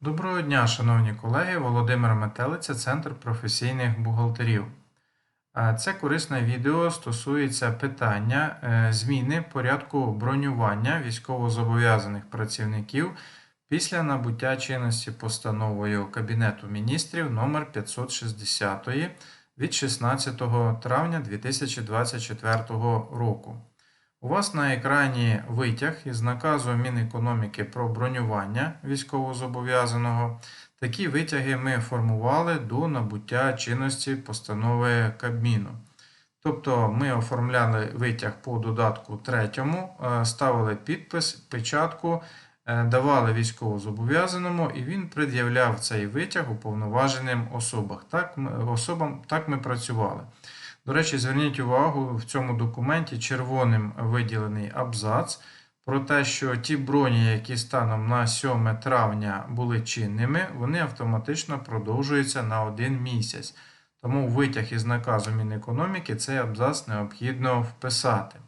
Доброго дня, шановні колеги, Володимир Метелиця, Центр професійних бухгалтерів. Е, Це корисне відео стосується питання е, зміни порядку бронювання військовозобов'язаних працівників після набуття чинності постановою Кабінету міністрів номер 560 від 16 травня 2024 року. У вас на екрані витяг із наказу Мінекономіки про бронювання військовозобов'язаного. Такі витяги ми формували до набуття чинності постанови Кабміну. Тобто ми оформляли витяг по додатку третьому, е, ставили підпис, печатку, е, давали військовозобов'язаному, і він пред'являв цей витяг уповноваженим особам. Так, особам. Так ми працювали. До речі, зверніть увагу, в цьому документі червоним виділений абзац про те, що ті броні, які станом на 7 травня були чинними, вони автоматично продовжуються на один місяць. Тому витяг із наказу Мінекономіки цей абзац необхідно вписати.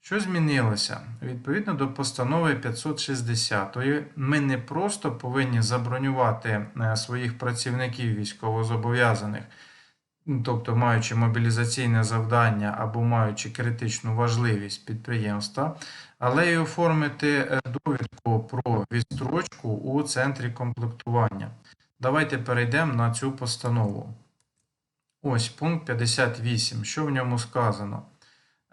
Що змінилося? Відповідно до постанови 560 ми не просто повинні забронювати е, своїх працівників військовозобов'язаних, тобто маючи мобілізаційне завдання або маючи критичну важливість підприємства, але й оформити е, довідку про відстрочку у центрі комплектування. Давайте перейдемо на цю постанову. Ось пункт 58. Що в ньому сказано?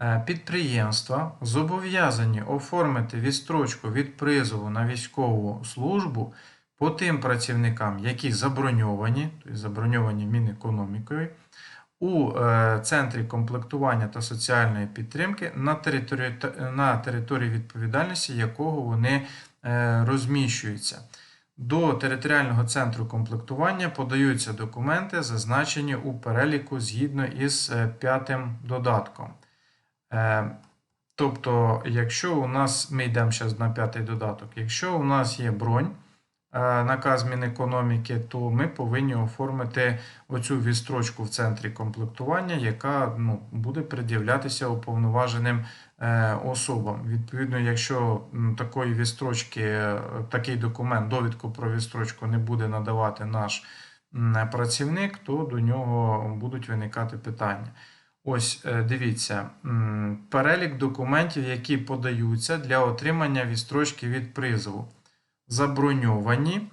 Е, Підприємства зобов'язані оформити відстрочку від призову на військову службу по тим працівникам, які заброньовані, тобто заброньовані Мінекономікою, у е, центрі комплектування та соціальної підтримки на території, на території відповідальності якого вони е, розміщуються. До територіального центру комплектування подаються документи, зазначені у переліку згідно із е, п'ятим додатком. Тобто, якщо у нас, ми йдемо зараз на п'ятий додаток, якщо у нас є бронь, наказ Мінекономіки, то ми повинні оформити оцю відстрочку в центрі комплектування, яка ну, буде пред'являтися уповноваженим е, особам. Відповідно, якщо такої відстрочки, е, такий документ, довідку про відстрочку не буде надавати наш працівник, то до нього будуть виникати питання. Ось е, дивіться, перелік документів, які подаються для отримання відстрочки від призову. Заброньовані,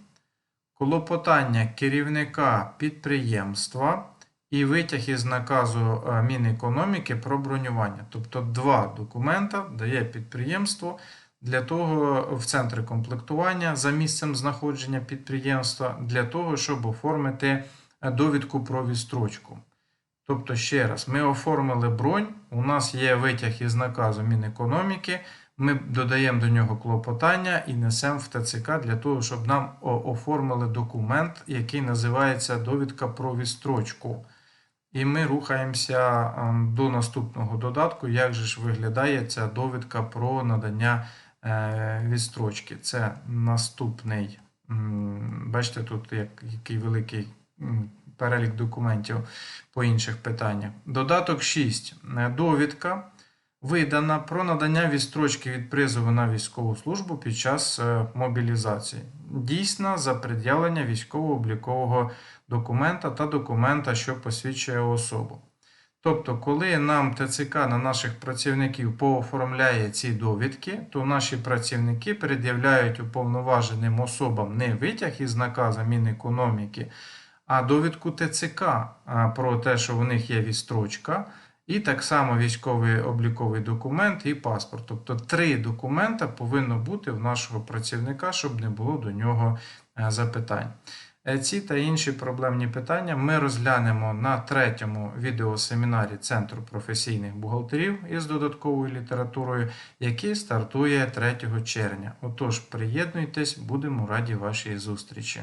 клопотання керівника підприємства і витяг із наказу е, Мінекономіки про бронювання. Тобто два документа дає підприємство для того в центрі комплектування за місцем знаходження підприємства для того, щоб оформити е, довідку про відстрочку. Тобто, ще раз, ми оформили бронь, у нас є витяг із наказу Мінекономіки, ми додаємо до нього клопотання і несемо в ТЦК для того, щоб нам оформили документ, який називається довідка про відстрочку. І ми рухаємося ем, до наступного додатку, як же ж виглядає ця довідка про надання е, відстрочки. Це наступний, бачите, тут який великий перелік документів по інших питаннях. Додаток 6. Е, Довідка видана про надання відстрочки від призову на військову службу під час е, мобілізації. Дійсна за пред'явлення військово-облікового документа та документа, що посвідчує особу. Тобто, коли нам ТЦК на наших працівників пооформляє ці довідки, то наші працівники пред'являють уповноваженим особам не витяг із наказу Мінекономіки, а довідку ТЦК про те, що у них є відстрочка, і так само військовий обліковий документ і паспорт. Тобто три документа повинно бути в нашого працівника, щоб не було до нього е, запитань. Е, Ці та інші проблемні питання ми розглянемо на третьому відеосемінарі Центру професійних бухгалтерів із додатковою літературою, який стартує 3 червня. Отож, приєднуйтесь, будемо раді вашій зустрічі.